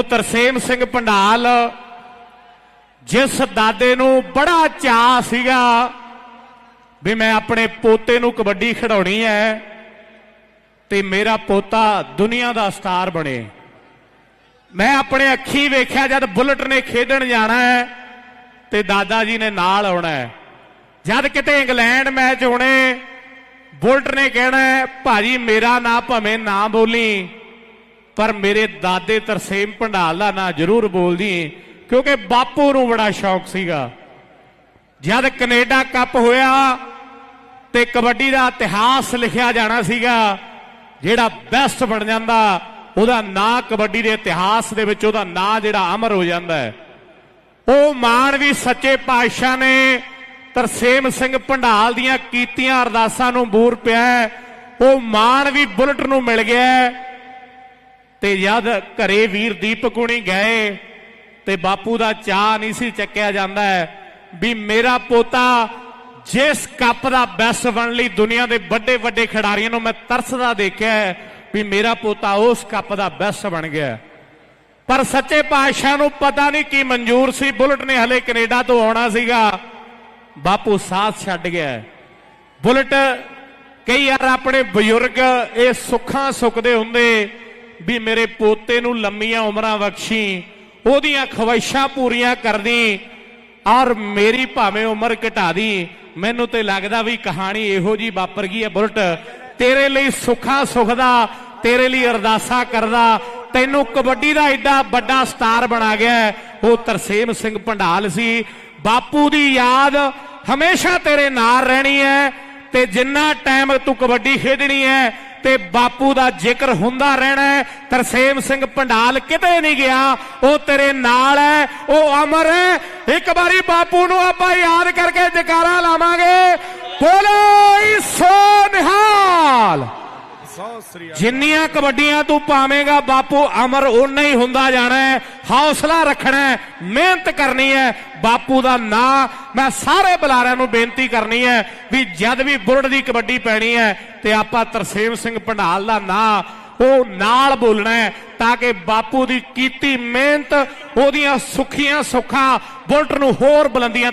ਉਹ ਤਰਸੇਮ ਸਿੰਘ ਪੰਡਾਲ, ਜਿਸ ਦਾਦੇ ਨੂੰ ਬੜਾ ਚਾਅ ਸੀਗਾ ਵੀ ਮੈਂ ਆਪਣੇ ਪੋਤੇ ਨੂੰ ਕਬੱਡੀ ਖਿਡਾਉਣੀ ਹੈ ਤੇ ਮੇਰਾ ਪੋਤਾ ਦੁਨੀਆ ਦਾ ਸਟਾਰ ਬਣੇ। ਮੈਂ ਆਪਣੇ ਅੱਖੀ ਵੇਖਿਆ ਜਦ ਬੁਲਟ ਨੇ ਖੇਡਣ ਜਾਣਾ ਹੈ ਤੇ ਦਾਦਾ ਜੀ ਨੇ ਨਾਲ ਆਉਣਾ ਹੈ। ਜਦ ਕਿਤੇ ਇੰਗਲੈਂਡ ਮੈਚ ਹੋਣੇ, ਬੁਲਟ ਨੇ ਕਹਿਣਾ ਭਾਜੀ, ਮੇਰਾ ਨਾਂ ਭਵੇਂ ਨਾ ਬੋਲੀ। ਪਰ ਮੇਰੇ ਦਾਦੇ ਤਰਸੇਮ ਭੰਡਾਲ ਦਾ ਨਾਂ ਜ਼ਰੂਰ ਬੋਲਦੀ ਕਿਉਂਕਿ ਬਾਪੂ ਨੂੰ ਬੜਾ ਸ਼ੌਕ ਸੀਗਾ। ਜਦ ਕੈਨੇਡਾ ਕੱਪ ਹੋਇਆ ਤੇ ਕਬੱਡੀ ਦਾ ਇਤਿਹਾਸ ਲਿਖਿਆ ਜਾਣਾ ਸੀਗਾ, ਜਿਹੜਾ ਬੈਸਟ ਬਣ ਜਾਂਦਾ, ਉਹਦਾ ਨਾਂ ਕਬੱਡੀ ਦੇ ਇਤਿਹਾਸ ਦੇ ਵਿੱਚ ਉਹਦਾ ਨਾਂ ਜਿਹੜਾ ਅਮਰ ਹੋ ਜਾਂਦਾ ਹੈ। ਉਹ ਮਾਣ ਵੀ ਸੱਚੇ ਪਾਤਸ਼ਾਹ ਨੇ ਤਰਸੇਮ ਸਿੰਘ ਭੰਡਾਲ ਦੀਆਂ ਕੀਤੀਆਂ ਅਰਦਾਸਾਂ ਨੂੰ ਬੂਰ ਪਿਆ ਉਹ ਮਾਣ ਵੀ ਬੁਲਟ ਨੂੰ ਮਿਲ ਗਿਆ ਤੇ ਜਦ ਘਰੇ ਵੀਰ ਦੀਪਕ ਹੁਣੀ ਗਏ ਤੇ ਬਾਪੂ ਦਾ ਚਾਹ ਨਹੀਂ ਸੀ ਚੱਕਿਆ ਜਾਂਦਾ ਵੀ ਮੇਰਾ ਪੋਤਾ ਜਿਸ ਕੱਪ ਦਾ ਬੈਸਟ ਬਣ ਲਈ ਦੁਨੀਆ ਦੇ ਵੱਡੇ ਵੱਡੇ ਖਿਡਾਰੀਆਂ ਨੂੰ ਮੈਂ ਤਰਸਦਾ ਦੇਖਿਆ ਵੀ ਮੇਰਾ ਪੋਤਾ ਉਸ ਕੱਪ ਦਾ ਬੈਸਟ ਬਣ ਗਿਆ ਪਰ ਸੱਚੇ ਪਾਤਸ਼ਾਹ ਨੂੰ ਪਤਾ ਨਹੀਂ ਕੀ ਮਨਜ਼ੂਰ ਸੀ, ਬੁਲਟ ਨੇ ਹਲੇ ਕੈਨੇਡਾ ਤੋਂ ਆਉਣਾ ਸੀਗਾ। ਬਾਪੂ ਸਾਥ ਛੱਡ ਗਿਆ ਬੁਲਟ ਕਈ ਵਾਰ ਆਪਣੇ ਬਜ਼ੁਰਗ ਇਹ ਸੁੱਖਾਂ ਸੁੱਕਦੇ ਹੁੰਦੇ ਵੀ ਮੇਰੇ ਪੋਤੇ ਨੂੰ ਲੰਮੀਆਂ ਉਮਰਾਂ ਬਖਸ਼ੀ, ਉਹਦੀਆਂ ਖਵਾਇਸ਼ਾਂ ਪੂਰੀਆਂ ਕਰਦੀ ਔਰ ਮੇਰੀ ਭਾਵੇਂ ਉਮਰ ਘਟਾ ਦੀ, ਮੈਨੂੰ ਤੇ ਲੱਗਦਾ ਵੀ ਕਹਾਣੀ ਇਹੋ ਜੀ ਵਾਪਰ ਗਈ ਹੈ ਬੁਲਟ। ਤੇਰੇ ਲਈ ਸੁੱਖਾਂ ਸੁਖਦਾ, ਤੇਰੇ ਲਈ ਅਰਦਾਸਾਂ ਕਰਦਾ, ਤੈਨੂੰ ਕਬੱਡੀ ਦਾ ਐਡਾ ਵੱਡਾ ਸਟਾਰ ਬਣਾ ਗਿਆ ਉਹ ਤਰਸੇਮ ਸਿੰਘ ਭੰਡਾਲ ਸੀ। ਬਾਪੂ ਦੀ ਯਾਦ ਹਮੇਸ਼ਾ ਤੇਰੇ ਨਾਲ ਰਹਿਣੀ ਹੈ ਤੇ ਜਿੰਨਾ ਟਾਈਮ ਤੂੰ ਕਬੱਡੀ ਖੇਡਣੀ ਹੈ ਤੇ ਬਾਪੂ ਦਾ ਜ਼ਿਕਰ ਹੁੰਦਾ ਰਹਿਣਾ ਹੈ। ਤਰਸੇਮ ਸਿੰਘ ਪੰਡਾਲ ਕਿਤੇ ਨਹੀਂ ਗਿਆ। ਉਹ ਤੇਰੇ ਨਾਲ ਹੈ। ਉਹ ਅਮਰ ਹੈ। ਇੱਕ ਵਾਰੀ ਬਾਪੂ ਨੂੰ ਆਪਾਂ ਯਾਦ ਕਰਕੇ ਜਕਾਰਾ ਲਾਵਾਂਗੇ। ਬੋਲੋ ਸੋ ਨਿਹਾਲ। ਜਿੰਨੀਆਂ ਕਬੱਡੀਆਂ ਤੂੰ ਪਾਵੇਂਗਾ, ਬਾਪੂ, ਅਮਰ ਓਨਾ ਹੀ ਹੁੰਦਾ ਜਾਣਾ ਹੈ। ਹੌਸਲਾ ਰੱਖਣਾ ਹੈ, ਮਿਹਨਤ ਕਰਨੀ ਹੈ। ਬਾਪੂ ਦਾ ਨਾਂ ਮੈਂ ਸਾਰੇ ਬੁਲਾਰਿਆਂ ਨੂੰ ਬੇਨਤੀ ਕਰਨੀ ਹੈ ਵੀ ਜਦ ਵੀ ਬੁਰੜ ਦੀ ਕਬੱਡੀ ਪੈਣੀ ਹੈ ਤੇ ਆਪਾਂ ਤਰਸੇਮ ਸਿੰਘ ਭੰਡਾਲ ਦਾ ਨਾਂ ਉਹ ਨਾਲ ਬੋਲਣਾ ਹੈ ਤਾਂ ਕਿ ਬਾਪੂ ਦੀ ਕੀਤੀ ਮਿਹਨਤ, ਉਹਦੀਆਂ ਸੁੱਖੀਆਂ ਸੁੱਖਾਂ ਬੁਲਟ ਨੂੰ ਹੋਰ ਬੁਲੰਦੀਆਂ